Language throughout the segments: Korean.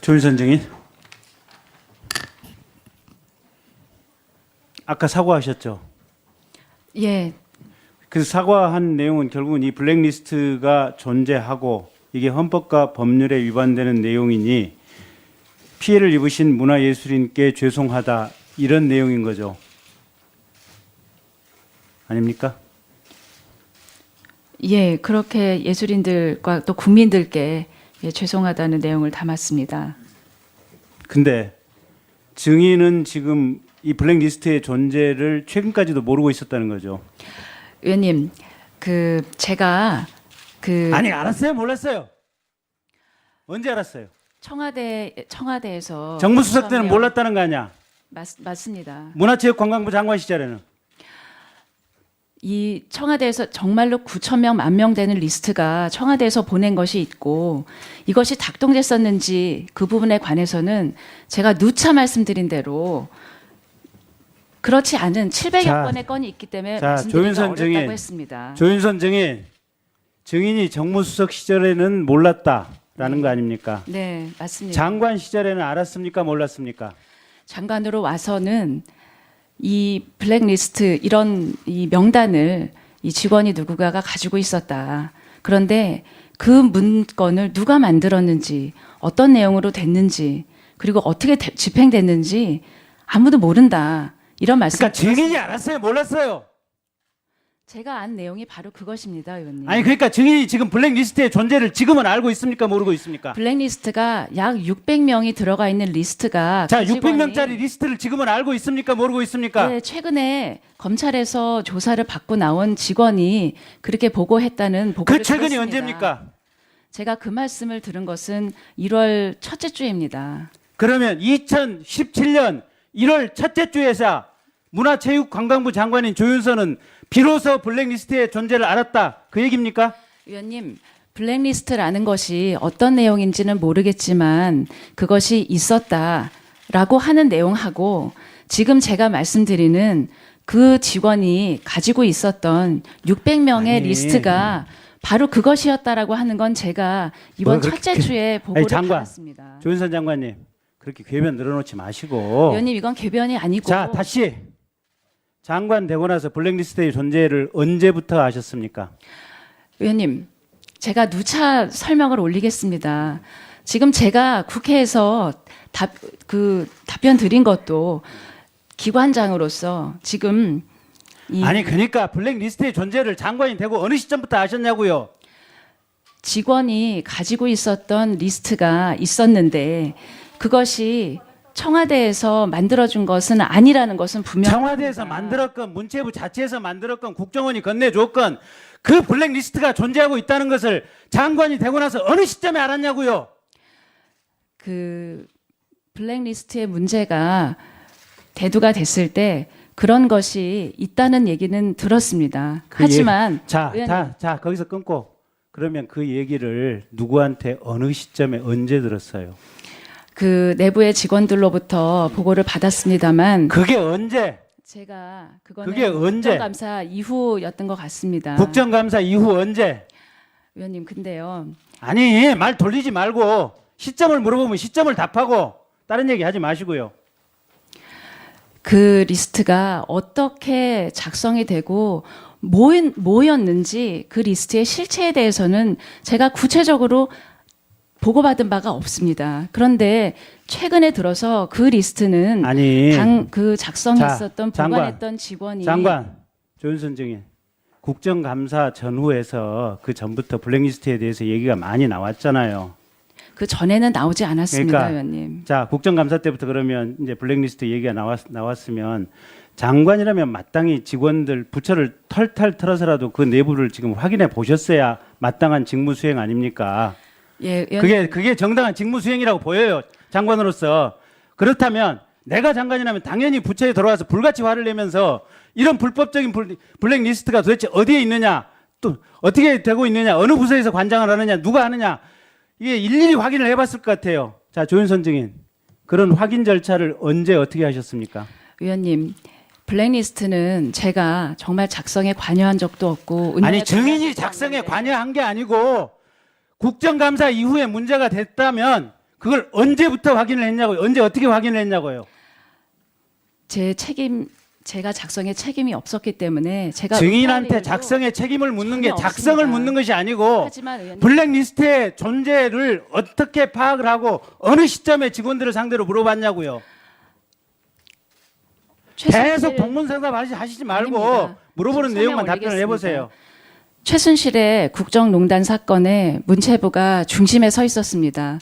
조윤선 증인. 아까 사과하셨죠? 예, 그 사과한 내용은 결국은 이 블랙리스트가 존재하고 이게 헌법과 법률에 위반되는 내용이니 피해를 입으신 문화예술인께 죄송하다 이런 내용인 거죠. 아닙니까? 예, 그렇게 예술인들과 또 국민들께 예, 죄송하다는 내용을 담았습니다. 근데 증인은 지금 이 블랙리스트의 존재를 최근까지도 모르고 있었다는 거죠. 의원님, 그 제가 그 아니 알았어요, 몰랐어요. 언제 알았어요? 청와대 청와대에서 정무수석 때는 몰랐다는 거 아니야? 맞, 맞습니다. 문화체육관광부 장관 시절에는 이 청와대에서 정말로 9천 명, 만 명 되는 리스트가 청와대에서 보낸 것이 있고 이것이 작동됐었는지 그 부분에 관해서는 제가 누차 말씀드린 대로 그렇지 않은 700여 자, 건의 건이 있기 때문에 자, 말씀드리기가 조윤선 어렵다고 증인. 했습니다. 조윤선 증인 증인이 정무수석 시절에는 몰랐다라는 거 아닙니까? 네, 맞습니다. 장관 시절에는 알았습니까? 몰랐습니까? 장관으로 와서는 이 블랙리스트 이런 이 명단을 이 직원이 누구가가 가지고 있었다. 그런데 그 문건을 누가 만들었는지 어떤 내용으로 됐는지 그리고 어떻게 대- 집행됐는지 아무도 모른다. 이런 말씀. 그러니까 증인이 알았어요, 몰랐어요. 제가 안 내용이 바로 그것입니다, 의원님. 아니 그러니까 증인이 지금 블랙리스트의 존재를 지금은 알고 있습니까? 모르고 있습니까? 블랙리스트가 약 600명이 들어가 있는 리스트가 자, 그 직원이 600명짜리 리스트를 지금은 알고 있습니까? 모르고 있습니까? 네, 최근에 검찰에서 조사를 받고 나온 직원이 그렇게 보고했다는 보고를 그 최근이 들었습니다. 언제입니까? 제가 그 말씀을 들은 것은 1월 첫째 주입니다. 그러면 2017년 1월 첫째 주에서 문화체육관광부 장관인 조윤선은 비로소 블랙리스트의 존재를 알았다. 그 얘기입니까? 위원님, 블랙리스트라는 것이 어떤 내용인지는 모르겠지만 그것이 있었다라고 하는 내용하고 지금 제가 말씀드리는 그 직원이 가지고 있었던 600명의 아니. 리스트가 바로 그것이었다라고 하는 건 제가 이번 뭘 그렇게- 첫째 주에 보고를 장관. 받았습니다. 조윤선 장관님 그렇게 궤변 늘어놓지 마시고 위원님 이건 궤변이 아니고 자 다시 장관 되고 나서 블랙리스트의 존재를 언제부터 아셨습니까? 의원님, 제가 누차 설명을 올리겠습니다. 지금 제가 국회에서 답, 그 답변 드린 것도 기관장으로서 지금 이 아니 그러니까 블랙리스트의 존재를 장관이 되고 어느 시점부터 아셨냐고요? 직원이 가지고 있었던 리스트가 있었는데 그것이 청와대에서 만들어준 것은 아니라는 것은 분명합니다. 청와대에서 만들었건 문체부 자체에서 만들었건 국정원이 건네줬건 그 블랙리스트가 존재하고 있다는 것을 장관이 되고 나서 어느 시점에 알았냐고요? 그 블랙리스트의 문제가 대두가 됐을 때 그런 것이 있다는 얘기는 들었습니다. 그 하지만 자, 의원님. 자, 자, 거기서 끊고 그러면 그 얘기를 누구한테 어느 시점에 언제 들었어요? 그 내부의 직원들로부터 보고를 받았습니다만 그게 언제? 제가 그거는 그게 언제? 국정감사 이후였던 것 같습니다. 국정감사 이후 언제? 의원님 근데요. 아니 말 돌리지 말고 시점을 물어보면 시점을 답하고 다른 얘기 하지 마시고요. 그 리스트가 어떻게 작성이 되고 뭐, 뭐였는지 그 리스트의 실체에 대해서는 제가 구체적으로 보고받은 바가 없습니다. 그런데 최근에 들어서 그 리스트는 아니 당 그 작성했었던 자, 보관했던 직원이 장관 조윤선 증인 국정감사 전후에서 그 전부터 블랙리스트에 대해서 얘기가 많이 나왔잖아요. 그 전에는 나오지 않았습니다, 그러니까 의원님. 자 국정감사 때부터 그러면 이제 블랙리스트 얘기가 나왔, 나왔으면 장관이라면 마땅히 직원들 부처를 털털 털어서라도 그 내부를 지금 확인해 보셨어야 마땅한 직무 수행 아닙니까? 예, 의원님. 그게 그게 정당한 직무 수행이라고 보여요 장관으로서 그렇다면 내가 장관이라면 당연히 부처에 들어와서 불같이 화를 내면서 이런 불법적인 블- 블랙리스트가 도대체 어디에 있느냐 또 어떻게 되고 있느냐 어느 부서에서 관장을 하느냐 누가 하느냐 이게 일일이 확인을 해 봤을 것 같아요 자 조윤선 증인 그런 확인 절차를 언제 어떻게 하셨습니까 의원님. 블랙리스트는 제가 정말 작성에 관여한 적도 없고 아니 증인이 작성에 관여한 게 아니고 국정감사 이후에 문제가 됐다면 그걸 언제부터 확인을 했냐고요. 언제 어떻게 확인을 했냐고요. 제 책임 제가 작성에 책임이 없었기 때문에 제가 증인한테 작성의 책임을 묻는 게 작성을 없습니다. 묻는 것이 아니고 블랙리스트의 존재를 어떻게 파악을 하고 어느 시점에 직원들을 상대로 물어봤냐고요. 계속 동문상담 하시- 하시지 말고. 물어보는 내용만 답변을 해보세요. 최순실의 국정농단 사건에 문체부가 중심에 서 있었습니다.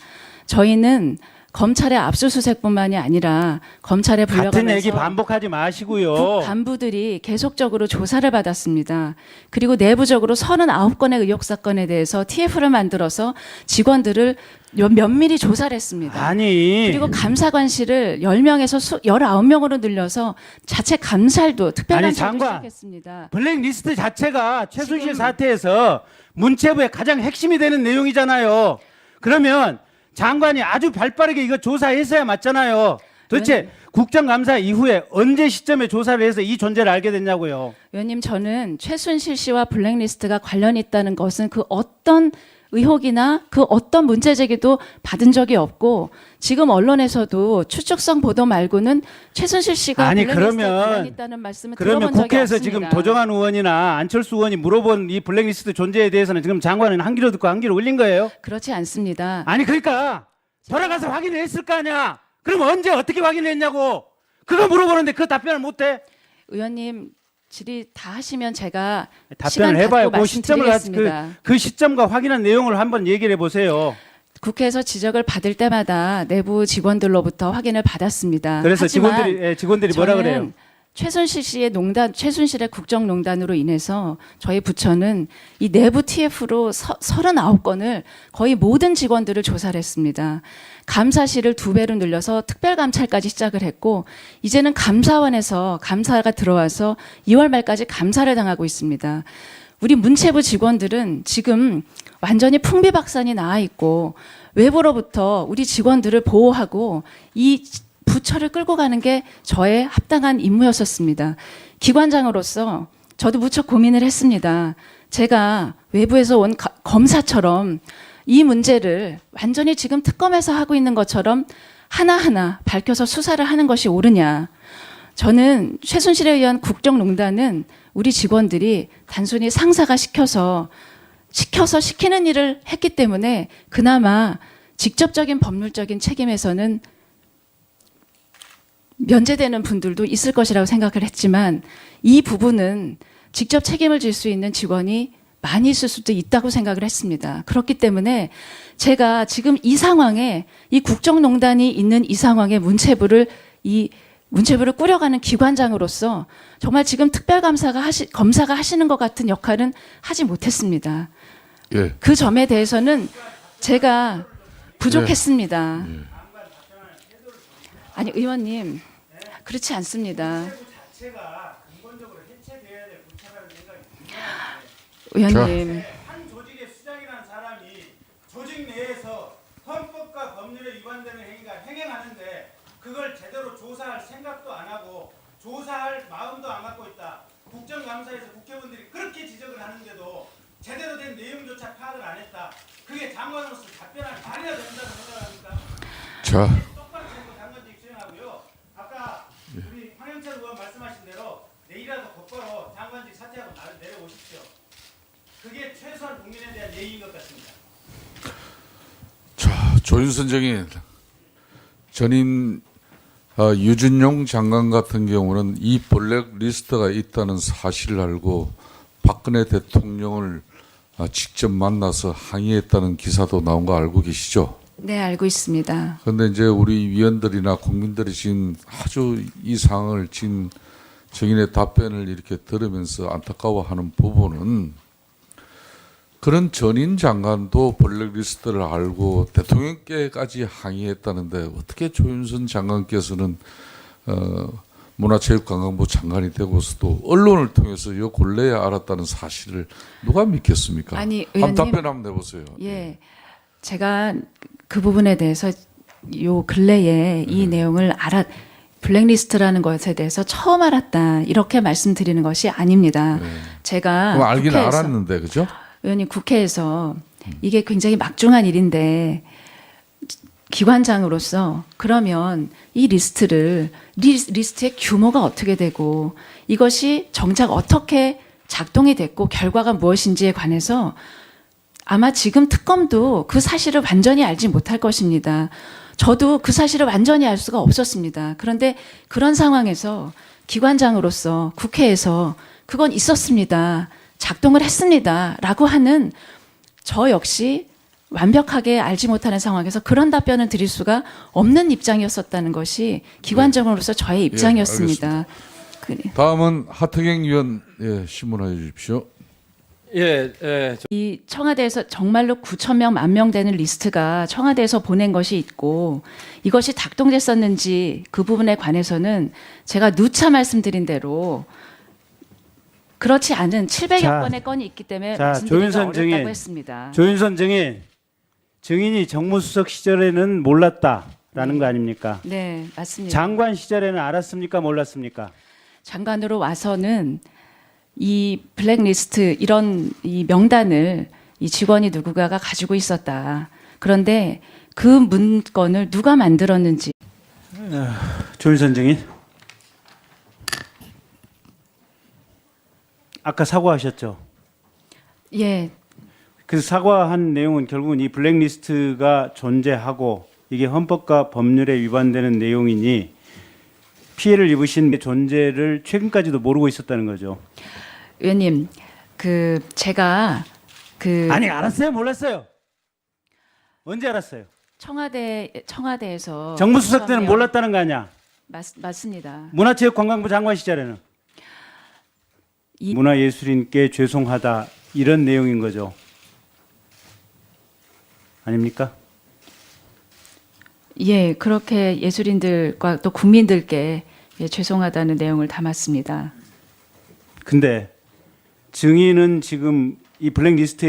저희는 검찰의 압수수색뿐만이 아니라 검찰에 불려가면서 같은 얘기 반복하지 마시고요. 간부들이 계속적으로 조사를 받았습니다. 그리고 내부적으로 39건의 의혹 사건에 대해서 TF를 만들어서 직원들을 연- 면밀히 조사를 했습니다. 아니 그리고 감사관실을 10명에서 수, 19명으로 늘려서 자체 감찰도 특별한 장관. 시작했습니다. 블랙리스트 자체가 최순실 지금- 사태에서 문체부의 가장 핵심이 되는 내용이잖아요. 그러면 장관이 아주 발빠르게 이거 조사했어야 맞잖아요. 도대체 국정감사 이후에 언제 시점에 조사를 해서 이 존재를 알게 됐냐고요. 의원님 저는 최순실 씨와 블랙리스트가 관련이 있다는 것은 그 어떤 의혹이나 그 어떤 문제 제기도 받은 적이 없고 지금 언론에서도 추측성 보도 말고는 최순실 씨가 아니, 그러면- 있다는 말씀을 그러면 국회에서. 지금 도정환 의원이나 안철수 의원이 물어본 이 블랙리스트 존재에 대해서는 지금 장관은 한 귀로 듣고 한 귀로 울린 거예요? 그렇지 않습니다. 아니 그러니까 돌아가서 확인을 했을 거 아니야. 그럼 언제 어떻게 확인했냐고. 그거 물어보는데 그 답변을 못해. 의원님 질의 다 하시면 제가 답변을 시간 해봐요. 갖고 그 시점을 가- 그, 말씀드리겠습니다. 그 시점과 확인한 내용을 한번 얘기를 해보세요. 국회에서 지적을 받을 때마다 내부 직원들로부터 확인을 받았습니다. 그래서 하지만 직원들이 예, 직원들이 뭐라 저는 그래요? 최순실 씨의 농단, 최순실의 국정농단으로 인해서 저희 부처는 이 내부 TF로 서, 39건을 거의 모든 직원들을 조사를 했습니다. 감사실을 두 배로 늘려서 특별감찰까지 시작을 했고, 이제는 감사원에서 감사가 들어와서 2월 말까지 감사를 당하고 있습니다. 우리 문체부 직원들은 지금 완전히 풍비박산이 나와 있고, 외부로부터 우리 직원들을 보호하고 이 부처를 끌고 가는 게 저의 합당한 임무였었습니다. 기관장으로서 저도 무척 고민을 했습니다. 제가 외부에서 온 가- 검사처럼 이 문제를 완전히 지금 특검에서 하고 있는 것처럼 하나하나 밝혀서 수사를 하는 것이 옳으냐. 저는 최순실에 의한 국정농단은 우리 직원들이 단순히 상사가 시켜서 시켜서 시키는 일을 했기 때문에 그나마 직접적인 법률적인 책임에서는 면제되는 분들도 있을 것이라고 생각을 했지만 이 부분은 직접 책임을 질 수 있는 직원이 많이 있을 수도 있다고 생각을 했습니다. 그렇기 때문에 제가 지금 이 상황에 이 국정농단이 있는 이 상황에 문체부를 이 문체부를 꾸려가는 기관장으로서 정말 지금 특별감사가 하시, 검사가 하시는 것 같은 역할은 하지 못했습니다. 예. 그 점에 대해서는 제가 부족했습니다. 아니 의원님 그렇지 않습니다. 의원님 한 조직의 수장이라는 사람이 조직 내에서 헌법과 법률에 위반되는 행위가 행행하는데 그걸 제대로 조사할 생각도 안 하고 조사할 마음도 안 갖고 있다. 국정감사에서 국회의원들이 그렇게 지적을 하는데도 제대로 된 내용조차 파악을 안 했다. 그게 장관으로서 답변할 말이나 된다고 생각합니까? 자, 똑바로 정부 장관직 수행하고요. 아까 우리 황영찬 의원 말씀하신 대로 내일이라도 곧바로 장관직 사퇴하고 나- 내려오십시오. 그게 최소한 국민에 대한 예의인 것 같습니다. 자, 조윤선 정인 전임 어, 유준용 장관 같은 경우는 이 블랙 리스트가 있다는 사실을 알고 박근혜 대통령을 어, 직접 만나서 항의했다는 기사도 나온 거 알고 계시죠? 네 알고 있습니다. 그런데 이제 우리 위원들이나 국민들이 지금 아주 이 상황을 지금 정인의 답변을 이렇게 들으면서 안타까워하는 부분은 그런 전임 장관도 블랙리스트를 알고 대통령께까지 항의했다는데 어떻게 조윤선 장관께서는 어, 문화체육관광부 장관이 되고서도 언론을 통해서 요 근래에 알았다는 사실을 누가 믿겠습니까? 아니, 한번 의원님. 답변 한번 해보세요. 예, 제가 그 부분에 대해서 요 근래에 이 네. 내용을 알아 블랙리스트라는 것에 대해서 처음 알았다 이렇게 말씀드리는 것이 아닙니다. 제가 그럼 알긴 국회에서- 알았는데 그죠? 의원님 국회에서 이게 굉장히 막중한 일인데 기관장으로서 그러면 이 리스트를 리, 리스트의 규모가 어떻게 되고 이것이 정작 어떻게 작동이 됐고 결과가 무엇인지에 관해서 아마 지금 특검도 그 사실을 완전히 알지 못할 것입니다. 저도 그 사실을 완전히 알 수가 없었습니다. 그런데 그런 상황에서 기관장으로서 국회에서 그건 있었습니다. 작동을 했습니다. 라고 하는 저 역시 완벽하게 알지 못하는 상황에서 그런 답변을 드릴 수가 없는 입장이었었다는 것이 기관장으로서 저의 입장이었습니다. 그- 다음은 하태경 의원 예, 신문하여 주십시오. 예, 예, 저- 이 청와대에서 정말로 9천 명, 만 명 되는 리스트가 청와대에서 보낸 것이 있고 이것이 작동됐었는지 그 부분에 관해서는 제가 누차 말씀드린 대로 그렇지 않은 700여 자, 건의 건이 있기 때문에 자, 말씀드리기가 조윤선 어렵다고 증인. 했습니다. 조윤선 증인 증인이 정무수석 시절에는 몰랐다라는 거 아닙니까? 네, 맞습니다. 장관 시절에는 알았습니까? 몰랐습니까? 장관으로 와서는 이 블랙리스트 이런 이 명단을 이 직원이 누구가가 가지고 있었다. 그런데 그 문건을 누가 만들었는지 조윤선 증인. 아까 사과하셨죠? 예, 그 사과한 내용은 결국은 이 블랙리스트가 존재하고 이게 헌법과 법률에 위반되는 내용이니 피해를 입으신 존재를 최근까지도 모르고 있었다는 거죠. 의원님, 그 제가 그 아니 알았어요, 몰랐어요. 언제 알았어요? 청와대 청와대에서 정무수석 때는 그러면- 몰랐다는 거 아니야? 맞, 맞습니다. 문화체육관광부 장관 시절에는 이- 문화예술인께 죄송하다 이런 내용인 거죠. 아닙니까? 예, 그렇게 예술인들과 또 국민들께 예, 죄송하다는 내용을 담았습니다. 근데 증인은 지금 이 블랙리스트에